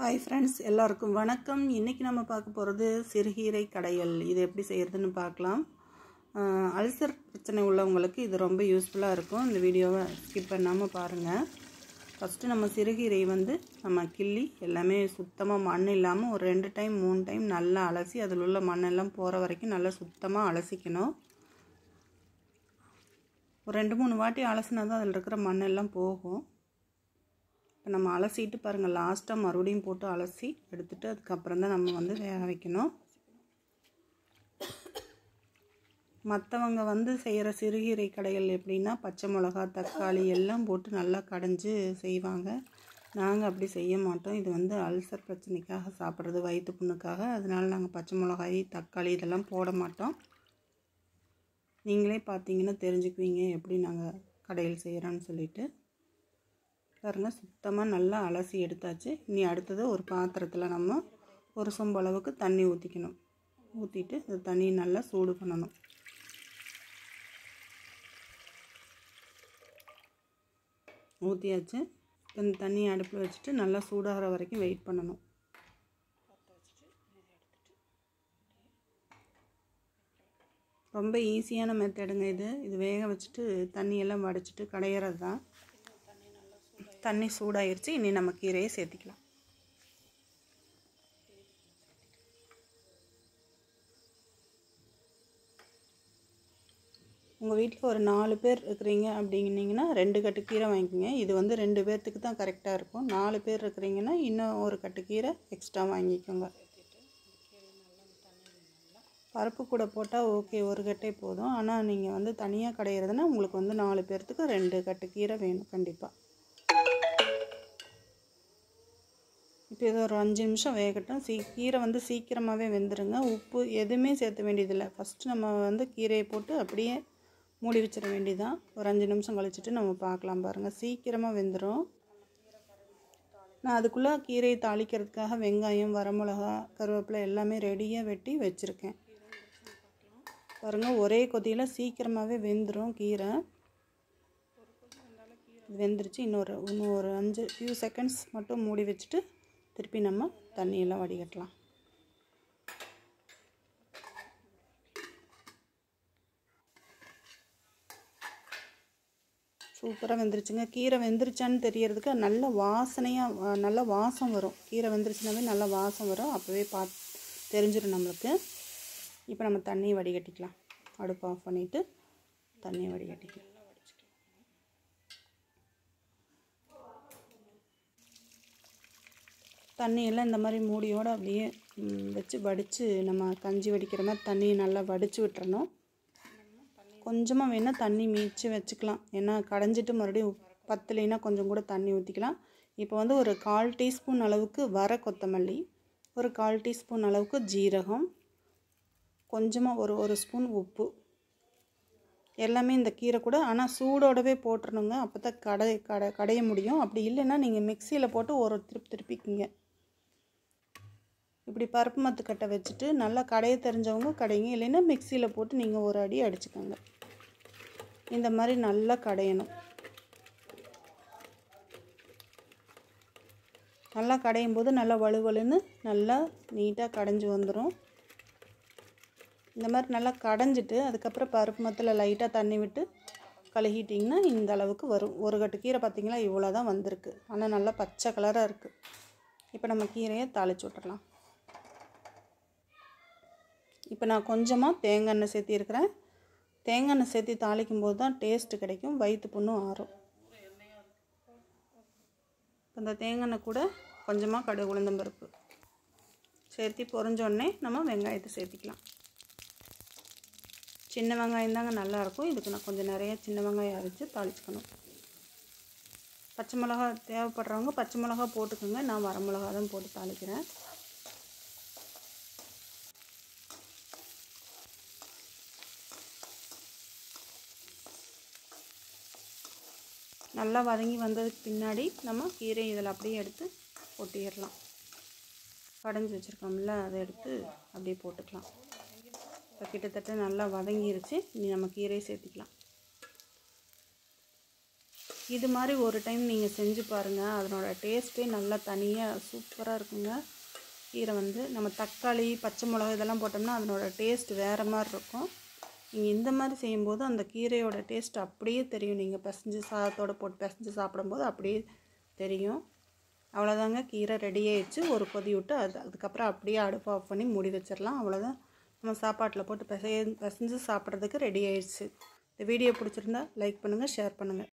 Hi friends எல்லாருக்கும் வணக்கம். இன்றைக்கி நம்ம பார்க்க போகிறது சிறுகீரை கடையல். இது எப்படி செய்கிறதுன்னு பார்க்கலாம். அல்சர் பிரச்சனை உள்ளவங்களுக்கு இது ரொம்ப யூஸ்ஃபுல்லாக இருக்கும். இந்த வீடியோவை ஸ்கிப் பண்ணாமல் பாருங்கள் ஃபஸ்ட்டு நம்ம சிறுகீரை வந்து நம்ம கிள்ளி எல்லாமே சுத்தமாக மண் இல்லாமல் ஒரு ரெண்டு டைம் மூணு டைம் நல்லா அலசி அதில் உள்ள மண்ணெல்லாம் போகிற வரைக்கும் நல்லா சுத்தமாக அலசிக்கணும். ஒரு ரெண்டு மூணு வாட்டி அலசினா தான் அதில் இருக்கிற மண்ணெல்லாம் போகும். இப்போ நம்ம அலசிட்டு பாருங்கள் லாஸ்ட்டாக மறுபடியும் போட்டு அலசி எடுத்துட்டு அதுக்கப்புறம் தான் நம்ம வந்து வேக வைக்கணும். மற்றவங்க வந்து செய்கிற சிறுகீரை கடைகள் எப்படின்னா பச்சை மிளகா தக்காளி எல்லாம் போட்டு நல்லா கடைஞ்சி செய்வாங்க. நாங்கள் அப்படி செய்ய மாட்டோம். இது வந்து அல்சர் பிரச்சனைக்காக சாப்பிட்றது வயிற்று புண்ணுக்காக. அதனால் நாங்கள் பச்சை மிளகாய் தக்காளி இதெல்லாம் போட மாட்டோம். நீங்களே பார்த்தீங்கன்னா தெரிஞ்சுக்குவீங்க எப்படி நாங்கள் கடையில் செய்கிறோன்னு சொல்லிட்டு. பாருங்கள் சுத்தமாக நல்லா அலசி எடுத்தாச்சு. இனி அடுத்தது ஒரு பாத்திரத்தில் நம்ம ஒரு சொம்பு அளவுக்கு தண்ணி ஊற்றிக்கணும் ஊற்றிட்டு இந்த தண்ணியை நல்லா சூடு பண்ணணும். ஊற்றியாச்சு இந்த தண்ணியை அடுப்பில் வச்சுட்டு நல்லா சூடாகிற வரைக்கும் வெயிட் பண்ணணும். ரொம்ப ஈஸியான மெத்தடுங்க இது. இது வேக வச்சுட்டு தண்ணியெல்லாம் வடிச்சிட்டு கடையிறது தான் தண்ணி சூடாயிருச்சு இனி நம்ம கீரையை சேர்த்திக்கலாம். உங்கள் வீட்டில் ஒரு நாலு பேர் இருக்கிறீங்க அப்படின்னீங்கன்னா ரெண்டு கட்டு கீரை வாங்கிக்கோங்க. இது வந்து ரெண்டு பேர்த்துக்கு தான் கரெக்டாக இருக்கும். நாலு பேர் இருக்கிறீங்கன்னா இன்னும் ஒரு கட்டு கீரை எக்ஸ்ட்ரா வாங்கிக்கோங்க. பருப்பு கூட போட்டால் ஓகே ஒரு கட்டே போதும். ஆனால் நீங்கள் வந்து தனியாக கடையிறதுனா உங்களுக்கு வந்து நாலு பேர்த்துக்கு ரெண்டு கட்டு கீரை வேணும் கண்டிப்பாக இப்போ இது ஒரு அஞ்சு நிமிஷம் வேகட்டும். சீ கீரை வந்து சீக்கிரமாகவே வெந்துருங்க. உப்பு எதுவுமே சேர்த்த வேண்டியதில்லை. ஃபஸ்ட்டு நம்ம வந்து கீரையை போட்டு அப்படியே மூடி வச்சிட வேண்டியதான் ஒரு அஞ்சு நிமிஷம் கழிச்சிட்டு நம்ம பார்க்கலாம் பாருங்கள் சீக்கிரமாக வெந்துடும் நான் அதுக்குள்ளே கீரையை தாளிக்கிறதுக்காக வெங்காயம் வரமிளகா கருவேப்பிலை எல்லாமே ரெடியாக வெட்டி வச்சுருக்கேன். பாருங்கள் ஒரே கொதியில் சீக்கிரமாகவே வெந்துடும் கீரை. வெந்துருச்சு. இன்னொரு இன்னும் ஒரு அஞ்சு ஃபியூ செகண்ட்ஸ் மட்டும் மூடி வச்சுட்டு திருப்பி நம்ம தண்ணியெல்லாம் வடிகட்டலாம். சூப்பராக வெந்துருச்சுங்க. கீரை வெந்துருச்சான்னு தெரியறதுக்கு நல்ல வாசனையாக நல்ல வாசம் வரும். கீரை வெந்துருச்சுனாவே நல்ல வாசம் வரும். அப்போவே பா தெரிஞ்சிடும் நம்மளுக்கு. இப்போ நம்ம தண்ணியை வடிகட்டிக்கலாம். அடுப்பு ஆஃப் பண்ணிவிட்டு தண்ணியை வடிகட்டிக்கலாம். தண்ணியெல்லாம் இந்த மாதிரி மூடியோடு அப்படியே வச்சு வடித்து நம்ம கஞ்சி வடிக்கிற மாதிரி தண்ணியை நல்லா வடித்து விட்டுறணும். கொஞ்சமாக வேணால் தண்ணி மீச்சு வச்சுக்கலாம். ஏன்னா கடைஞ்சிட்டு மறுபடியும் பத்தலைன்னா கொஞ்சம் கூட தண்ணி ஊற்றிக்கலாம் இப்போ வந்து ஒரு கால் டீஸ்பூன் அளவுக்கு வர கொத்தமல்லி ஒரு கால் டீஸ்பூன் அளவுக்கு ஜீரகம் கொஞ்சமாக ஒரு ஒரு ஸ்பூன் உப்பு. எல்லாமே இந்த கீரை கூட ஆனால் சூடோடவே போட்டுருணுங்க அப்போ தான் கடை கடை கடைய முடியும். அப்படி இல்லைன்னா நீங்கள் மிக்சியில் போட்டு ஒரு திருப்பி திருப்பிக்கிங்க. இப்படி பருப்பு மத்து கட்டை வச்சுட்டு நல்லா கடைய தெரிஞ்சவங்க கடைங்க இல்லைன்னா மிக்சியில் போட்டு நீங்கள் ஒரு அடி அடிச்சுக்கோங்க. இந்த மாதிரி நல்லா கடையணும். நல்லா கடையும் போது நல்லா வலுவலுன்னு நல்லா நீட்டாக கடைஞ்சி வந்துடும் இந்த மாதிரி நல்லா கடைஞ்சிட்டு அதுக்கப்புறம் பருப்பு மத்தில் லைட்டாக தண்ணி விட்டு கழுகிட்டிங்கன்னா இந்த அளவுக்கு வரும். ஒரு கட்டு கீரை பார்த்திங்களா இவ்வளோ தான் வந்திருக்கு. ஆனால் நல்லா பச்சை கலராக இருக்குது இப்போ நம்ம கீரையை தாளிச்சு விட்டுடலாம் இப்போ நான் கொஞ்சமாக தேங்காய் எண்ணெய் சேர்த்திருக்கிறேன். தேங்காய் எண்ணெய் சேர்த்தி தாளிக்கும் போது தான் டேஸ்ட்டு கிடைக்கும். வயிற்று புண்ணும் ஆறும். இந்த தேங்காய் எண்ணெய் கூட கொஞ்சமாக கடுகு உளுந்தம்பருப்பு சேர்த்தி பொறிஞ்சோடனே நம்ம வெங்காயத்தை சேர்த்திக்கலாம். சின்ன வெங்காயம் தாங்க நல்லாயிருக்கும். இதுக்கு நான் கொஞ்சம் நிறைய சின்ன வெங்காயம் அரைச்சி தாளிச்சுக்கணும். பச்சை மிளகா தேவைப்படுறவங்க பச்சை மிளகா போட்டுக்கோங்க. நான் வர மிளகா தான் போட்டு தாளிக்கிறேன். நல்லா வதங்கி வந்ததுக்கு பின்னாடி நம்ம கீரை இதில் அப்படியே எடுத்து கொட்டிடலாம் கடைஞ்சி வச்சுருக்கோம்ல அதை எடுத்து அப்படியே போட்டுக்கலாம். இப்போ கிட்டத்தட்ட நல்லா வதங்கிருச்சு. இனி நம்ம கீரையை சேர்த்திக்கலாம். இது மாதிரி ஒரு டைம் நீங்கள் செஞ்சு பாருங்கள் அதனோட டேஸ்ட்டே நல்லா தனியாக சூப்பராக இருக்குங்க. கீரை வந்து நம்ம தக்காளி பச்சை மிளகா இதெல்லாம் போட்டோம்னா அதனோட டேஸ்ட் வேறு மாதிரி இருக்கும். நீங்கள் இந்த மாதிரி செய்யும்போது அந்த கீரையோட டேஸ்ட் அப்படியே தெரியும். நீங்கள் பிசைஞ்சு சாதத்தோடு போட்டு பிசைஞ்சு சாப்பிடும்போது அப்படியே தெரியும். அவ்வளோதாங்க கீரை ரெடி ஆயிடுச்சு. ஒரு கொதி விட்டு அது அதுக்கப்புறம் அப்படியே அடுப்பு ஆஃப் பண்ணி மூடி வச்சிடலாம். அவ்வளோதான் நம்ம சாப்பாட்டில் போட்டு பிசை பிசைஞ்சு சாப்பிட்றதுக்கு ரெடி ஆயிடுச்சு. இந்த வீடியோ பிடிச்சிருந்தா லைக் பண்ணுங்கள் ஷேர் பண்ணுங்கள்